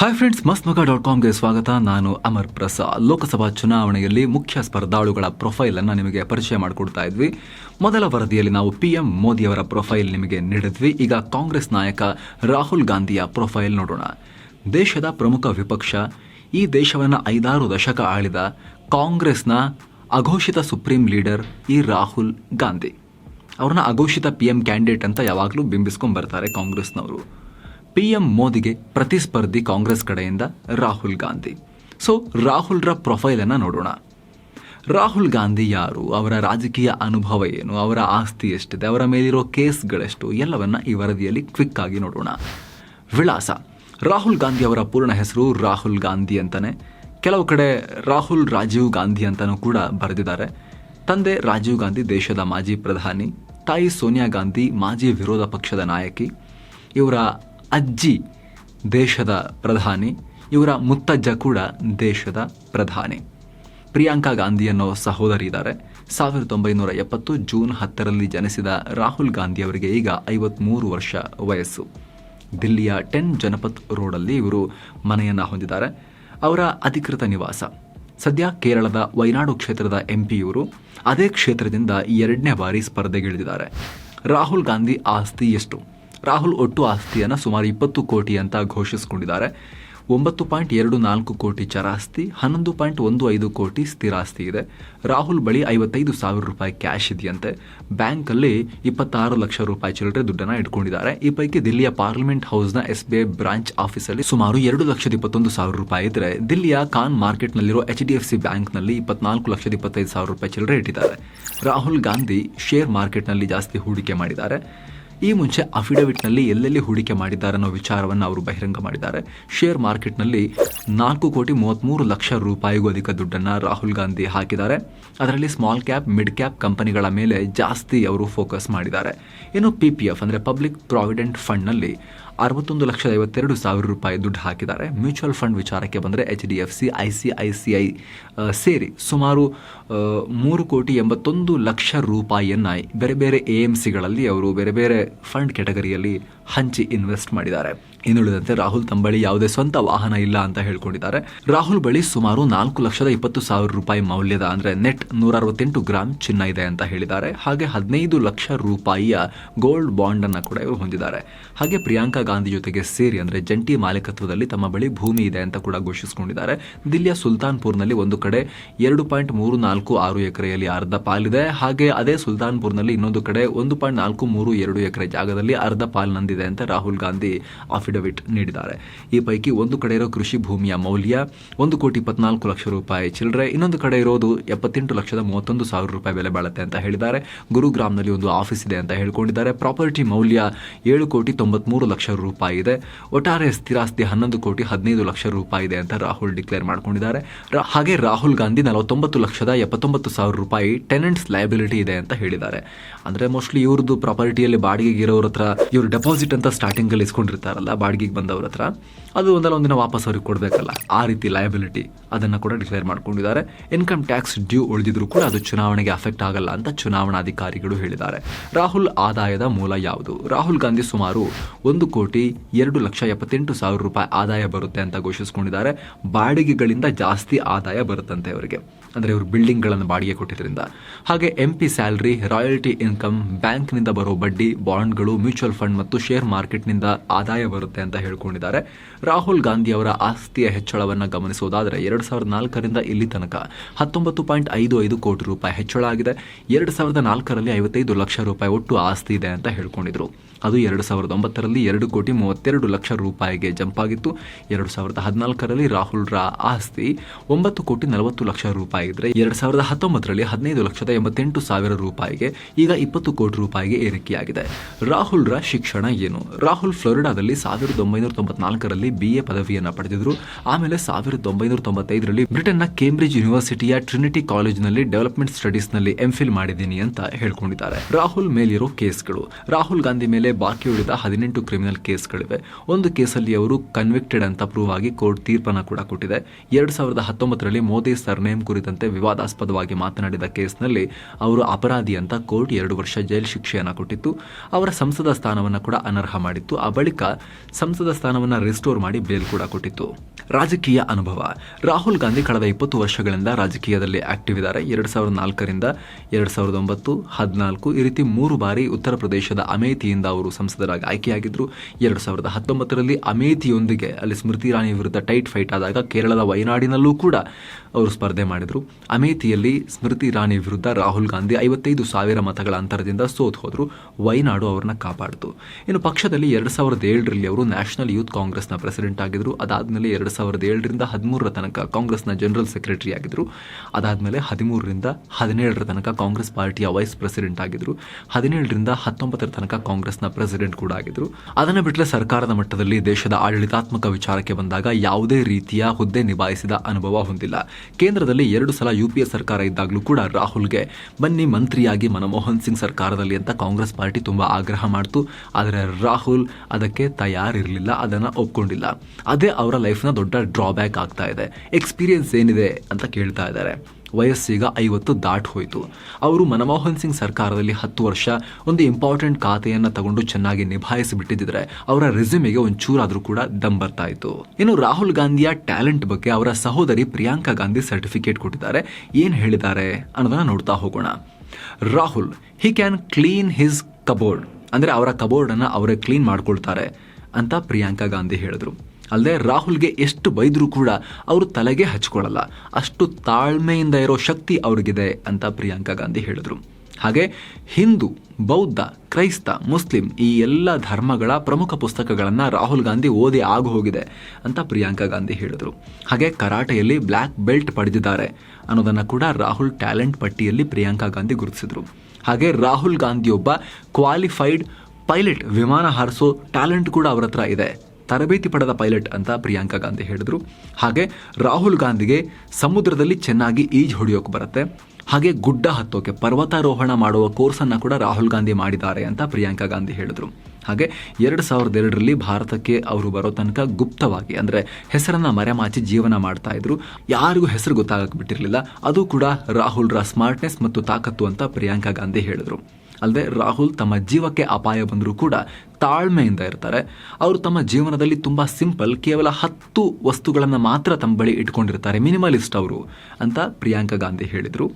Hi friends ಮಸ್ತ್ ಮಗ dot ಕಾಮ್ಗೆ ಸ್ವಾಗತ. ನಾನು ಅಮರ್ ಪ್ರಸಾದ್. ಲೋಕಸಭಾ ಚುನಾವಣೆಯಲ್ಲಿ ಮುಖ್ಯ ಸ್ಪರ್ಧಾಳುಗಳ ಪ್ರೊಫೈಲ್ ಅನ್ನು ನಿಮಗೆ ಪರಿಚಯ ಮಾಡಿಕೊಡ್ತಾ ಇದ್ವಿ. ಮೊದಲ ವರದಿಯಲ್ಲಿ ನಾವು ಪಿ ಎಂ ಮೋದಿಯವರ ಪ್ರೊಫೈಲ್ ನಿಮಗೆ ನೀಡಿದ್ವಿ. ಈಗ ಕಾಂಗ್ರೆಸ್ ನಾಯಕ ರಾಹುಲ್ ಗಾಂಧಿಯ ಪ್ರೊಫೈಲ್ ನೋಡೋಣ. ದೇಶದ ಪ್ರಮುಖ ವಿಪಕ್ಷ, ಈ ದೇಶವನ್ನು ಐದಾರು ದಶಕ ಆಳಿದ ಕಾಂಗ್ರೆಸ್ನ ಅಘೋಷಿತ ಸುಪ್ರೀಂ ಲೀಡರ್ ಈ ರಾಹುಲ್ ಗಾಂಧಿ. ಅವ್ರನ್ನ ಅಘೋಷಿತ ಪಿ ಎಂ ಕ್ಯಾಂಡಿಡೇಟ್ ಅಂತ ಯಾವಾಗಲೂ ಬಿಂಬಿಸ್ಕೊಂಡು ಬರ್ತಾರೆ ಕಾಂಗ್ರೆಸ್ನವರು. ಪಿ ಎಂ ಮೋದಿಗೆ ಪ್ರತಿಸ್ಪರ್ಧಿ ಕಾಂಗ್ರೆಸ್ ಕಡೆಯಿಂದ ರಾಹುಲ್ ಗಾಂಧಿ. ಸೊ ರಾಹುಲ್ರ ಪ್ರೊಫೈಲನ್ನು ನೋಡೋಣ. ರಾಹುಲ್ ಗಾಂಧಿ ಯಾರು? ಅವರ ರಾಜಕೀಯ ಅನುಭವ ಏನು? ಅವರ ಆಸ್ತಿ ಎಷ್ಟಿದೆ? ಅವರ ಮೇಲಿರೋ ಕೇಸ್ಗಳೆಷ್ಟು? ಎಲ್ಲವನ್ನ ಈ ವರದಿಯಲ್ಲಿ ಕ್ವಿಕ್ ಆಗಿ ನೋಡೋಣ. ವಿಳಾಸ. ರಾಹುಲ್ ಗಾಂಧಿ ಅವರ ಪೂರ್ಣ ಹೆಸರು ರಾಹುಲ್ ಗಾಂಧಿ ಅಂತಾನೆ. ಕೆಲವು ಕಡೆ ರಾಹುಲ್ ರಾಜೀವ್ ಗಾಂಧಿ ಅಂತಾನೂ ಕೂಡ ಬರೆದಿದ್ದಾರೆ. ತಂದೆ ರಾಜೀವ್ ಗಾಂಧಿ ದೇಶದ ಮಾಜಿ ಪ್ರಧಾನಿ, ತಾಯಿ ಸೋನಿಯಾ ಗಾಂಧಿ ಮಾಜಿ ವಿರೋಧ ಪಕ್ಷದ ನಾಯಕಿ. ಇವರ ಅಜ್ಜಿ ದೇಶದ ಪ್ರಧಾನಿ, ಇವರ ಮುತ್ತಜ್ಜ ಕೂಡ ದೇಶದ ಪ್ರಧಾನಿ. ಪ್ರಿಯಾಂಕಾ ಗಾಂಧಿ ಅನ್ನೋ ಸಹೋದರಿ ಇದ್ದಾರೆ ಸಾವಿರದ ಒಂಬೈನೂರ ಎಪ್ಪತ್ತು ಜೂನ್ ಹತ್ತರಲ್ಲಿ ಜನಿಸಿದ ರಾಹುಲ್ ಗಾಂಧಿ ಅವರಿಗೆ ಈಗ ಐವತ್ಮೂರು ವರ್ಷ ವಯಸ್ಸು. ದಿಲ್ಲಿಯ ಟೆನ್ ಜನಪತ್ ರೋಡಲ್ಲಿ ಇವರು ಮನೆಯನ್ನು ಹೊಂದಿದ್ದಾರೆ. ಅವರ ಅಧಿಕೃತ ನಿವಾಸ. ಸದ್ಯ ಕೇರಳದ ವೈನಾಡು ಕ್ಷೇತ್ರದ ಎಂಪಿ ಇವರು ಅದೇ ಕ್ಷೇತ್ರದಿಂದ ಎರಡನೇ ಬಾರಿ ಸ್ಪರ್ಧೆಗಿಳಿದಿದ್ದಾರೆ. ರಾಹುಲ್ ಗಾಂಧಿ ಆಸ್ತಿ ಎಷ್ಟು ರಾಹುಲ್ ಒಟ್ಟು ಆಸ್ತಿಯನ್ನು ಸುಮಾರು ಇಪ್ಪತ್ತು ಕೋಟಿ ಅಂತ ಘೋಷಿಸಿಕೊಂಡಿದ್ದಾರೆ. ಒಂಬತ್ತು ಪಾಯಿಂಟ್ ಎರಡು ನಾಲ್ಕು ಕೋಟಿ ಚರಾಸ್ತಿ, ಹನ್ನೊಂದು ಪಾಯಿಂಟ್ ಒಂದು ಐದು ಕೋಟಿ ಸ್ಥಿರಾಸ್ತಿ ಇದೆ. ರಾಹುಲ್ ಬಳಿ ಐವತ್ತೈದು ಸಾವಿರ ರೂಪಾಯಿ ಕ್ಯಾಶ್ ಇದೆಯಂತೆ. ಬ್ಯಾಂಕಲ್ಲಿ ಇಪ್ಪತ್ತಾರು ಲಕ್ಷ ರೂಪಾಯಿ ಚಿಲ್ಲರೆ ದುಡ್ಡನ್ನು ಇಟ್ಕೊಂಡಿದ್ದಾರೆ. ಈ ಪೈಕಿ ದಿಲ್ಲಿಯ ಪಾರ್ಲಿಮೆಂಟ್ ಹೌಸ್ನ ಎಸ್ ಬಿ ಐ ಬ್ರಾಂಚ್ ಆಫೀಸಲ್ಲಿ ಸುಮಾರು ಎರಡು ಲಕ್ಷದ ಇಪ್ಪತ್ತೊಂದು ಸಾವಿರ ರೂಪಾಯಿ ಇದ್ದರೆ ದಿಲ್ಲಿಯ ಖಾನ್ ಮಾರ್ಕೆಟ್ನಲ್ಲಿರೋ ಎಚ್ ಡಿ ಎಫ್ ಸಿ ಬ್ಯಾಂಕ್ನಲ್ಲಿ ಇಪ್ಪತ್ನಾಲ್ಕು ಲಕ್ಷದ ಇಪ್ಪತ್ತೈದು ಸಾವಿರ ರೂಪಾಯಿ ಚಿಲ್ಲರೆ ಇಟ್ಟಿದ್ದಾರೆ. ರಾಹುಲ್ ಗಾಂಧಿ ಶೇರ್ ಮಾರ್ಕೆಟ್ನಲ್ಲಿ ಜಾಸ್ತಿ ಹೂಡಿಕೆ ಮಾಡಿದ್ದಾರೆ. ಈ ಮುಂಚೆ ಅಫಿಡವಿಟ್ನಲ್ಲಿ ಎಲ್ಲೆಲ್ಲಿ ಹೂಡಿಕೆ ಮಾಡಿದ್ದಾರೆ ಅನ್ನೋ ವಿಚಾರವನ್ನು ಅವರು ಬಹಿರಂಗ ಮಾಡಿದ್ದಾರೆ. ಶೇರ್ ಮಾರ್ಕೆಟ್ನಲ್ಲಿ ನಾಲ್ಕು ಕೋಟಿ ಮೂವತ್ತ್ಮೂರು ಲಕ್ಷ ರೂಪಾಯಿಗೂ ಅಧಿಕ ದುಡ್ಡನ್ನು ರಾಹುಲ್ ಗಾಂಧಿ ಹಾಕಿದ್ದಾರೆ. ಅದರಲ್ಲಿ ಸ್ಮಾಲ್ ಕ್ಯಾಪ್, ಮಿಡ್ ಕ್ಯಾಪ್ ಕಂಪನಿಗಳ ಮೇಲೆ ಜಾಸ್ತಿ ಅವರು ಫೋಕಸ್ ಮಾಡಿದ್ದಾರೆ. ಇನ್ನು ಪಿ ಪಿ ಎಫ್ ಅಂದರೆ ಪಬ್ಲಿಕ್ ಪ್ರಾವಿಡೆಂಟ್ ಫಂಡ್ನಲ್ಲಿ ಅರವತ್ತೊಂದು ಲಕ್ಷದ ಐವತ್ತೆರಡು ಸಾವಿರ ರೂಪಾಯಿ ದುಡ್ಡು ಹಾಕಿದ್ದಾರೆ. ಮ್ಯೂಚುವಲ್ ಫಂಡ್ ವಿಚಾರಕ್ಕೆ ಬಂದರೆ H D F C, I C I C I ಸೇರಿ ಸುಮಾರು ಮೂರು ಕೋಟಿ ಎಂಬತ್ತೊಂದು ಲಕ್ಷ ರೂಪಾಯಿಯನ್ನು ಬೇರೆ ಬೇರೆ ಎ ಎಂ ಸಿಗಳಲ್ಲಿ ಅವರು ಬೇರೆ ಬೇರೆ ಫಂಡ್ ಕ್ಯಾಟಗರಿಯಲ್ಲಿ ಹಂಚಿ ಇನ್ವೆಸ್ಟ್ ಮಾಡಿದ್ದಾರೆ. ಇನ್ನುಳಿದಂತೆ ರಾಹುಲ್ ತಮ್ಮ ಬಳಿ ಯಾವುದೇ ಸ್ವಂತ ವಾಹನ ಇಲ್ಲ ಅಂತ ಹೇಳ್ಕೊಂಡಿದ್ದಾರೆ. ರಾಹುಲ್ ಬಳಿ ಸುಮಾರು ನಾಲ್ಕು ಲಕ್ಷದ ಇಪ್ಪತ್ತು ಸಾವಿರ ರೂಪಾಯಿ ಮೌಲ್ಯದ ಅಂದ್ರೆ ನೆಟ್ ನೂರ ಅರವತ್ತೆಂಟು ಗ್ರಾಮ್ ಚಿನ್ನ ಇದೆ ಅಂತ ಹೇಳಿದ್ದಾರೆ. ಹಾಗೆ ಹದಿನೈದು ಲಕ್ಷ ರೂಪಾಯಿಯ ಗೋಲ್ಡ್ ಬಾಂಡ್ ಅನ್ನ ಕೂಡ ಇವರು ಹೊಂದಿದ್ದಾರೆ. ಹಾಗೆ ಪ್ರಿಯಾಂಕಾ ಗಾಂಧಿ ಜೊತೆಗೆ ಸೇರಿ ಅಂದ್ರೆ ಜಂಟಿ ಮಾಲೀಕತ್ವದಲ್ಲಿ ತಮ್ಮ ಬಳಿ ಭೂಮಿ ಇದೆ ಅಂತ ಕೂಡ ಘೋಷಿಸಿಕೊಂಡಿದ್ದಾರೆ. ದಿಲ್ಲಿಯ ಸುಲ್ತಾನ್ಪುರ್ನಲ್ಲಿ ಒಂದು ಕಡೆ ಎರಡು ಪಾಯಿಂಟ್ ಮೂರು ನಾಲ್ಕು ಆರು ಎಕರೆಯಲ್ಲಿ ಅರ್ಧ ಪಾಲಿದೆ. ಹಾಗೆ ಅದೇ ಸುಲ್ತಾನ್ಪುರ್ನಲ್ಲಿ ಇನ್ನೊಂದು ಕಡೆ ಒಂದು ಪಾಯಿಂಟ್ ನಾಲ್ಕು ಮೂರು ಎರಡು ಎಕರೆ ಜಾಗದಲ್ಲಿ ಅರ್ಧ ಪಾಲ್ ನಂದಿದೆ ಅಂತ ರಾಹುಲ್ ಗಾಂಧಿ ಅಫಿಡವಿಟ್ ನೀಡಿದ್ದಾರೆ. ಈ ಪೈಕಿ ಒಂದು ಕಡೆ ಇರೋ ಕೃಷಿ ಭೂಮಿಯ ಮೌಲ್ಯ ಒಂದು ಕೋಟಿ ಇಪ್ಪತ್ನಾಲ್ಕು ಲಕ್ಷ ರೂಪಾಯಿ ಚಿಲ್ಲರೆ, ಇನ್ನೊಂದು ಕಡೆ ಇರೋದು ಎಪ್ಪತ್ತೆಂಟು ಲಕ್ಷದ ಮೂವತ್ತೊಂದು ಸಾವಿರ ರೂಪಾಯಿ ಬೆಲೆ ಬಾಳುತ್ತೆ ಅಂತ ಹೇಳಿದ್ದಾರೆ. ಗುರುಗ್ರಾಮ್ನಲ್ಲಿ ಒಂದು ಆಫೀಸ್ ಇದೆ ಅಂತ ಹೇಳ್ಕೊಂಡಿದ್ದಾರೆ. ಪ್ರಾಪರ್ಟಿ ಮೌಲ್ಯ ಏಳು ಕೋಟಿ ತೊಂಬತ್ಮೂರು ಲಕ್ಷ ರೂಪಾಯಿ ಇದೆ. ಒಟ್ಟಾರೆ ಸ್ಥಿರಾಸ್ತಿ ಹನ್ನೊಂದು ಕೋಟಿ ಹದಿನೈದು ಲಕ್ಷ ರೂಪಾಯಿ ಇದೆ ಅಂತ ರಾಹುಲ್ ಡಿಕ್ಲೇರ್ ಮಾಡ್ಕೊಂಡಿದ್ದಾರೆ. ಹಾಗೆ ರಾಹುಲ್ ಗಾಂಧಿ ನಲವತ್ತೊಂಬತ್ತು ಲಕ್ಷದ ಎಪ್ಪತ್ತೊಂಬತ್ತು ಸಾವಿರ ರೂಪಾಯಿ ಟೆನೆಂಟ್ಸ್ ಲಯಬಿಲಿಟಿ ಇದೆ ಅಂತ ಹೇಳಿದ್ದಾರೆ. ಅಂದ್ರೆ ಮೋಸ್ಟ್ಲಿ ಇವ್ರದ್ದು ಪ್ರಾಪರ್ಟಿಯಲ್ಲಿ ಬಾಡಿಗೆಗೆ ಇರೋರ ಹತ್ರ ಇವರು ಡೆಪಾಸಿಟ್ ಅಂತ ಸ್ಟಾರ್ಟಿಂಗ್ ಅಲ್ಲಿ ಇಸ್ಕೊಂಡಿರ್ತಾರಲ್ಲ ಬಾಡಿಗೆಗೆ ಬಂದವ್ರ ಹತ್ರ, ಅದು ಒಂದಲ್ಲ ಒಂದಿನ ವಾಪಸ್ ಅವ್ರಿಗೆ ಕೊಡಬೇಕಲ್ಲ. ಆ ರೀತಿ ಲಯಬಿಲಿಟಿ ಅದನ್ನು ಕೂಡ ಡಿಕ್ಲೇರ್ ಮಾಡ್ಕೊಂಡಿದ್ದಾರೆ. ಇನ್ಕಮ್ ಟ್ಯಾಕ್ಸ್ ಡ್ಯೂ ಉಳಿದಿದ್ರು ಕೂಡ ಅದು ಚುನಾವಣೆಗೆ ಅಫೆಕ್ಟ್ ಆಗಲ್ಲ ಅಂತ ಚುನಾವಣಾಧಿಕಾರಿಗಳು ಹೇಳಿದ್ದಾರೆ. ರಾಹುಲ್ ಆದಾಯದ ಮೂಲ ಯಾವುದು? ರಾಹುಲ್ ಗಾಂಧಿ ಸುಮಾರು ಒಂದು ಕೋಟಿ ಎರಡು ಲಕ್ಷ ಎಪ್ಪತ್ತೆಂಟು ಸಾವಿರ ರೂಪಾಯಿ ಆದಾಯ ಬರುತ್ತೆ ಅಂತ ಘೋಷಿಸಿಕೊಂಡಿದ್ದಾರೆ. ಬಾಡಿಗೆಗಳಿಂದ ಜಾಸ್ತಿ ಆದಾಯ ಬರುತ್ತಂತೆ ಅವರಿಗೆ. ಅಂದರೆ ಇವರು ಬಿಲ್ಡಿಂಗ್ಗಳನ್ನು ಬಾಡಿಗೆ ಕೊಟ್ಟಿದ್ದರಿಂದ ಹಾಗೆ M P salary, royalty income, ಬ್ಯಾಂಕ್ನಿಂದ ಬರೋ ಬಡ್ಡಿ, ಬಾಂಡ್ಗಳು, ಮ್ಯೂಚುವಲ್ ಫಂಡ್ ಮತ್ತು ಶೇರ್ ಮಾರ್ಕೆಟ್ನಿಂದ ಆದಾಯ ಬರುತ್ತೆ ಅಂತ ಹೇಳ್ಕೊಂಡಿದ್ದಾರೆ. ರಾಹುಲ್ ಗಾಂಧಿ ಅವರ ಆಸ್ತಿಯ ಹೆಚ್ಚಳವನ್ನು ಗಮನಿಸುವುದಾದರೆ ಎರಡು ಸಾವಿರದ ನಾಲ್ಕರಿಂದ ಇಲ್ಲಿ ತನಕ ಹತ್ತೊಂಬತ್ತು ಪಾಯಿಂಟ್ ಐದು ಐದು ಕೋಟಿ ರೂಪಾಯಿ ಹೆಚ್ಚಳ ಆಗಿದೆ. ಎರಡು ಸಾವಿರದ ನಾಲ್ಕರಲ್ಲಿ ಐವತ್ತೈದು ಲಕ್ಷ ರೂಪಾಯಿ ಒಟ್ಟು ಆಸ್ತಿ ಇದೆ ಅಂತ ಹೇಳ್ಕೊಂಡಿದ್ರು. ಅದು ಎರಡು ಸಾವಿರದ ಒಂಬತ್ತರಲ್ಲಿ ಎರಡು ಕೋಟಿ ಮೂವತ್ತೆರಡು ಲಕ್ಷ ರೂಪಾಯಿಗೆ ಜಂಪ್ ಆಗಿತ್ತು. ಎರಡು ಸಾವಿರದ ಹದಿನಾಲ್ಕರಲ್ಲಿ ರಾಹುಲ್ ರ ಆಸ್ತಿ ಒಂಬತ್ತು ಕೋಟಿ ನಲವತ್ತು ಲಕ್ಷ ರೂಪಾಯಿ ಇದ್ರೆ ಎರಡ್ ಸಾವಿರದ ಹತ್ತೊಂಬತ್ತರಲ್ಲಿ ಹದಿನೈದು ಲಕ್ಷದ ಎಂಬತ್ತೆಂಟು ಸಾವಿರ ರೂಪಾಯಿಗೆ ಈಗ ಇಪ್ಪತ್ತು ಕೋಟಿ ರೂಪಾಯಿಗೆ ಏರಿಕೆಯಾಗಿದೆ. ರಾಹುಲ್ ರ ಶಿಕ್ಷಣ ಏನು? ರಾಹುಲ್ ಫ್ಲೋರಿಡಾದಲ್ಲಿ ಸಾವಿರದ ಒಂಬೈನೂರ ತೊಂಬತ್ನಾಲ್ಕರಲ್ಲಿ ಬಿ ಎ ಪದವಿಯನ್ನು ಪಡೆದಿದ್ರು. ಆಮೇಲೆ ಸಾವಿರದ ಒಂಬೈನೂರ ತೊಂಬತ್ತೈದರಲ್ಲಿ ಬ್ರಿಟನ್ನ ಕೇಂಬ್ರಿಡ್ಜ್ ಯೂನಿವರ್ಸಿಟಿಯ ಟ್ರಿನಿಟಿ ಕಾಲೇಜಿನಲ್ಲಿ ಡೆವಲಪ್ಮೆಂಟ್ ಸ್ಟಡೀಸ್ನಲ್ಲಿ ಎಂಫಿಲ್ ಮಾಡಿದ್ದೀನಿ ಅಂತ ಹೇಳ್ಕೊಂಡಿದ್ದಾರೆ. ರಾಹುಲ್ ಮೇಲಿರೋ ಕೇಸ್ಗಳು. ರಾಹುಲ್ ಗಾಂಧಿ ಮೇಲೆ ಬಾಕಿ ಉಳಿದ ಹದಿನೆಂಟು ಕ್ರಿಮಿನಲ್ ಕೇಸ್ಗಳಿವೆ. ಒಂದು ಕೇಸಲ್ಲಿ ಅವರು ಕನ್ವಿಕ್ಟೆಡ್ ಅಂತ ಪ್ರೂವ್ ಆಗಿ ಕೋರ್ಟ್ ತೀರ್ಪನ್ನ ಕೂಡ ಕೊಟ್ಟಿದೆ. ಎರಡ್ ಸಾವಿರದ ಹತ್ತೊಂಬತ್ತರಲ್ಲಿ ಮೋದಿ ಸರ್ನೇಮ್ ಕುರಿತ ಕುರಿತಂತೆ ವಿವಾದಾಸ್ಪದವಾಗಿ ಮಾತನಾಡಿದ ಕೇಸ್ನಲ್ಲಿ ಅವರು ಅಪರಾಧಿ ಅಂತ ಕೋರ್ಟ್ ಎರಡು ವರ್ಷ ಜೈಲು ಶಿಕ್ಷೆಯನ್ನು ಕೊಟ್ಟಿತ್ತು. ಅವರ ಸಂಸದ ಸ್ಥಾನವನ್ನು ಕೂಡ ಅನರ್ಹ ಮಾಡಿತ್ತು. ಆ ಬಳಿಕ ಸಂಸದ ಸ್ಥಾನವನ್ನು ರಿಸ್ಟೋರ್ ಮಾಡಿ ಬೇಲ್ ಕೂಡ ಕೊಟ್ಟಿತ್ತು. ರಾಜಕೀಯ ಅನುಭವ. ರಾಹುಲ್ ಗಾಂಧಿ ಕಳೆದ ಇಪ್ಪತ್ತು ವರ್ಷಗಳಿಂದ ರಾಜಕೀಯದಲ್ಲಿ ಆಕ್ಟಿವ್ ಇದ್ದಾರೆ. ಎರಡು ಸಾವಿರದ ನಾಲ್ಕರಿಂದ ಎರಡು ಸಾವಿರದ ಒಂಬತ್ತು, ಹದಿನಾಲ್ಕು ಈ ರೀತಿ ಮೂರು ಬಾರಿ ಉತ್ತರ ಪ್ರದೇಶದ ಅಮೇಥಿಯಿಂದ ಅವರು ಸಂಸದರಾಗಿ ಆಯ್ಕೆಯಾಗಿದ್ದರು ಎರಡು ಸಾವಿರದ ಹತ್ತೊಂಬತ್ತರಲ್ಲಿ ಅಮೇಥಿಯೊಂದಿಗೆ ಅಲ್ಲಿ ಸ್ಮೃತಿ ಇರಾನಿ ವಿರುದ್ಧ ಟೈಟ್ ಫೈಟ್ ಆದಾಗ ಕೇರಳದ ವಯನಾಡಿನಲ್ಲೂ ಕೂಡ ಅವರು ಸ್ಪರ್ಧೆ ಮಾಡಿದರು. ಅಮೇಥಿಯಲ್ಲಿ ಸ್ಮೃತಿ ಇರಾನಿ ವಿರುದ್ಧ ರಾಹುಲ್ ಗಾಂಧಿ ಐವತ್ತೈದು ಸಾವಿರ ಮತಗಳ ಅಂತರದಿಂದ ಸೋತ್ ಹೋದರು. ವೈನಾಡು ಅವರನ್ನ ಕಾಪಾಡಿತು. ಇನ್ನು ಪಕ್ಷದಲ್ಲಿ ಎರಡು ಸಾವಿರದ ಏಳರಲ್ಲಿ ಅವರು ನ್ಯಾಷನಲ್ ಯೂತ್ ಕಾಂಗ್ರೆಸ್ನ ಪ್ರೆಸಿಡೆಂಟ್ ಆಗಿದ್ದರು ಅದಾದಮೇಲೆ ಎರಡು ಸಾವಿರದ ಏಳರಿಂದ ಹದಿಮೂರರ ತನಕ ಕಾಂಗ್ರೆಸ್ನ ಜನರಲ್ ಸೆಕ್ರೆಟರಿ ಆಗಿದ್ದರು ಅದಾದಮೇಲೆ ಹದಿಮೂರರಿಂದ ಹದಿನೇಳರ ತನಕ ಕಾಂಗ್ರೆಸ್ ಪಾರ್ಟಿಯ ವೈಸ್ ಪ್ರೆಸಿಡೆಂಟ್ ಆಗಿದ್ದರು ಹದಿನೇಳರಿಂದ ಹತ್ತೊಂಬತ್ತರ ತನಕ ಕಾಂಗ್ರೆಸ್ನ ಪ್ರೆಸಿಡೆಂಟ್ ಕೂಡ ಆಗಿದ್ದರು ಅದನ್ನು ಬಿಟ್ಟರೆ ಸರ್ಕಾರದ ಮಟ್ಟದಲ್ಲಿ ದೇಶದ ಆಡಳಿತಾತ್ಮಕ ವಿಚಾರಕ್ಕೆ ಬಂದಾಗ ಯಾವುದೇ ರೀತಿಯ ಹುದ್ದೆ ನಿಭಾಯಿಸಿದ ಅನುಭವ ಹೊಂದಿಲ್ಲ. ಕೇಂದ್ರದಲ್ಲಿ ಎರಡು ಸಲ ಯು ಪಿ ಎ ಸರ್ಕಾರ ಇದ್ದಾಗಲೂ ಕೂಡ ರಾಹುಲ್ಗೆ ಬನ್ನಿ ಮಂತ್ರಿಯಾಗಿ ಮನಮೋಹನ್ ಸಿಂಗ್ ಸರ್ಕಾರದಲ್ಲಿ ಅಂತ ಕಾಂಗ್ರೆಸ್ ಪಾರ್ಟಿ ತುಂಬಾ ಆಗ್ರಹ ಮಾಡ್ತು. ಆದರೆ ರಾಹುಲ್ ಅದಕ್ಕೆ ತಯಾರಿರಲಿಲ್ಲ, ಅದನ್ನು ಒಪ್ಕೊಂಡಿಲ್ಲ. ಅದೇ ಅವರ ಲೈಫ್ನ ದೊಡ್ಡ ಡ್ರಾಬ್ಯಾಕ್ ಆಗ್ತಾ ಇದೆ. ಎಕ್ಸ್ಪೀರಿಯನ್ಸ್ ಏನಿದೆ ಅಂತ ಕೇಳ್ತಾ ಇದ್ದಾರೆ. ವಯಸ್ಸೀಗ ಐವತ್ತು ದಾಟ್ ಹೋಯಿತು ಅವರು ಮನಮೋಹನ್ ಸಿಂಗ್ ಸರ್ಕಾರದಲ್ಲಿ ಹತ್ತು ವರ್ಷ, ಒಂದು ಇಂಪಾರ್ಟೆಂಟ್ ಖಾತೆಯನ್ನು ತಗೊಂಡು ಚೆನ್ನಾಗಿ ನಿಭಾಯಿಸಿ ಬಿಟ್ಟಿದ್ದರೆ ಅವರ ರೆಸ್ಯೂಮೆಗೆ ಒಂಚೂರಾದರೂ ಕೂಡ ದಮ್ ಬರ್ತಾ ಇತ್ತು ಇನ್ನು ರಾಹುಲ್ ಗಾಂಧಿಯ ಟ್ಯಾಲೆಂಟ್ ಬಗ್ಗೆ ಅವರ ಸಹೋದರಿ ಪ್ರಿಯಾಂಕಾ ಗಾಂಧಿ ಸರ್ಟಿಫಿಕೇಟ್ ಕೊಟ್ಟಿದ್ದಾರೆ. ಏನು ಹೇಳಿದ್ದಾರೆ ಅನ್ನೋದನ್ನ ನೋಡ್ತಾ ಹೋಗೋಣ. Rahul he can clean his cupboard ಅಂದರೆ ಅವರ ಕಬೋರ್ಡನ್ನು ಅವರೇ ಕ್ಲೀನ್ ಮಾಡ್ಕೊಳ್ತಾರೆ ಅಂತ ಪ್ರಿಯಾಂಕಾ ಗಾಂಧಿ ಹೇಳಿದ್ರು. ಅಲ್ಲದೆ ರಾಹುಲ್ಗೆ ಎಷ್ಟು ಬೈದರೂ ಕೂಡ ಅವರು ತಲೆಗೆ ಹಚ್ಕೊಳ್ಳಲ್ಲ ಅಷ್ಟು ತಾಳ್ಮೆಯಿಂದ ಇರೋ ಶಕ್ತಿ ಅವ್ರಿಗಿದೆ ಅಂತ ಪ್ರಿಯಾಂಕಾ ಗಾಂಧಿ ಹೇಳಿದ್ರು. ಹಾಗೆ ಹಿಂದೂ, ಬೌದ್ಧ, ಕ್ರೈಸ್ತ, ಮುಸ್ಲಿಂ ಈ ಎಲ್ಲ ಧರ್ಮಗಳ ಪ್ರಮುಖ ಪುಸ್ತಕಗಳನ್ನು ರಾಹುಲ್ ಗಾಂಧಿ ಓದಿ ಆಗು ಹೋಗಿದೆ ಅಂತ ಪ್ರಿಯಾಂಕಾ ಗಾಂಧಿ ಹೇಳಿದರು. ಹಾಗೆ ಕರಾಟೆಯಲ್ಲಿ ಬ್ಲ್ಯಾಕ್ ಬೆಲ್ಟ್ ಪಡೆದಿದ್ದಾರೆ ಅನ್ನೋದನ್ನು ಕೂಡ ರಾಹುಲ್ ಟ್ಯಾಲೆಂಟ್ ಪಟ್ಟಿಯಲ್ಲಿ ಪ್ರಿಯಾಂಕಾ ಗಾಂಧಿ ಗುರುತಿಸಿದರು. ಹಾಗೆ ರಾಹುಲ್ ಗಾಂಧಿಯೊಬ್ಬ ಕ್ವಾಲಿಫೈಡ್ ಪೈಲಟ್, ವಿಮಾನ ಹಾರಿಸೋ ಟ್ಯಾಲೆಂಟ್ ಕೂಡ ಅವರ ಹತ್ರ ಇದೆ. ತರಬೇತಿ ಪಡೆದ ಪೈಲಟ್ ಅಂತ ಪ್ರಿಯಾಂಕಾ ಗಾಂಧಿ ಹೇಳಿದ್ರು. ಹಾಗೆ ರಾಹುಲ್ ಗಾಂಧಿಗೆ ಸಮುದ್ರದಲ್ಲಿ ಚೆನ್ನಾಗಿ ಈಜು ಹೊಡೆಯೋಕೆ ಬರುತ್ತೆ. ಹಾಗೆ ಗುಡ್ಡ ಹತ್ತೋಕೆ ಪರ್ವತಾರೋಹಣ ಮಾಡುವ ಕೋರ್ಸನ್ನು ಕೂಡ ರಾಹುಲ್ ಗಾಂಧಿ ಮಾಡಿದ್ದಾರೆ ಅಂತ ಪ್ರಿಯಾಂಕಾ ಗಾಂಧಿ ಹೇಳಿದ್ರು. ಹಾಗೆ ಎರಡು ಸಾವಿರದ ಎರಡರಲ್ಲಿ ಭಾರತಕ್ಕೆ ಅವರು ಬರೋ ತನಕ ಗುಪ್ತವಾಗಿ ಅಂದರೆ ಹೆಸರನ್ನ ಮರೆಮಾಚಿ ಜೀವನ ಮಾಡ್ತಾ ಇದ್ರು. ಯಾರಿಗೂ ಹೆಸರು ಗೊತ್ತಾಗಕ್ಕೆ ಬಿಟ್ಟಿರಲಿಲ್ಲ ಅದು ಕೂಡ ರಾಹುಲ್ರ ಸ್ಮಾರ್ಟ್ನೆಸ್ ಮತ್ತು ತಾಕತ್ತು ಅಂತ ಪ್ರಿಯಾಂಕಾ ಗಾಂಧಿ ಹೇಳಿದ್ರು. ಅಲ್ಲದೆ ರಾಹುಲ್ ತಮ್ಮ ಜೀವಕ್ಕೆ ಅಪಾಯ ಬಂದರೂ ಕೂಡ ತಾಳ್ಮೆಯಿಂದ ಇರ್ತಾರೆ. ಅವರು ತಮ್ಮ ಜೀವನದಲ್ಲಿ ತುಂಬ ಸಿಂಪಲ್, ಕೇವಲ ಹತ್ತು ವಸ್ತುಗಳನ್ನು ಮಾತ್ರ ತಮ್ಮ ಬಳಿ ಇಟ್ಕೊಂಡಿರ್ತಾರೆ, ಮಿನಿಮಲಿಸ್ಟ್ ಅವರು ಅಂತ ಪ್ರಿಯಾಂಕಾ ಗಾಂಧಿ ಹೇಳಿದರು.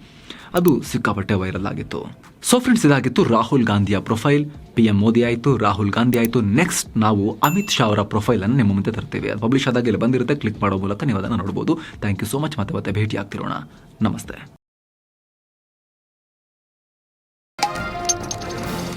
ಅದು ಸಿಕ್ಕಾಪಟ್ಟೆ ವೈರಲ್ ಆಗಿತ್ತು. ಸೊ ಫ್ರೆಂಡ್ಸ್ ಇದಾಗಿತ್ತು ರಾಹುಲ್ ಗಾಂಧಿಯ ಪ್ರೊಫೈಲ್. ಪಿ ಎಂ ಮೋದಿ ಆಯಿತು, ರಾಹುಲ್ ಗಾಂಧಿ ಆಯಿತು. ನೆಕ್ಸ್ಟ್ ನಾವು ಅಮಿತ್ ಶಾ ಅವರ ಪ್ರೊಫೈಲನ್ನು ನಿಮ್ಮ ಮುಂದೆ ತರ್ತೀವಿ. ಅದು ಪಬ್ಲಿಷ್ ಆದಾಗ ಇಲ್ಲಿ ಬಂದಿರುತ್ತೆ. ಕ್ಲಿಕ್ ಮಾಡೋ ಮೂಲಕ ನೀವು ಅದನ್ನು ನೋಡ್ಬೋದು. ಥ್ಯಾಂಕ್ ಯು ಸೋ ಮಚ್ ಮತ್ತೆ ಮತ್ತೆ ಭೇಟಿ ಆಗ್ತಿರೋಣ ನಮಸ್ತೆ.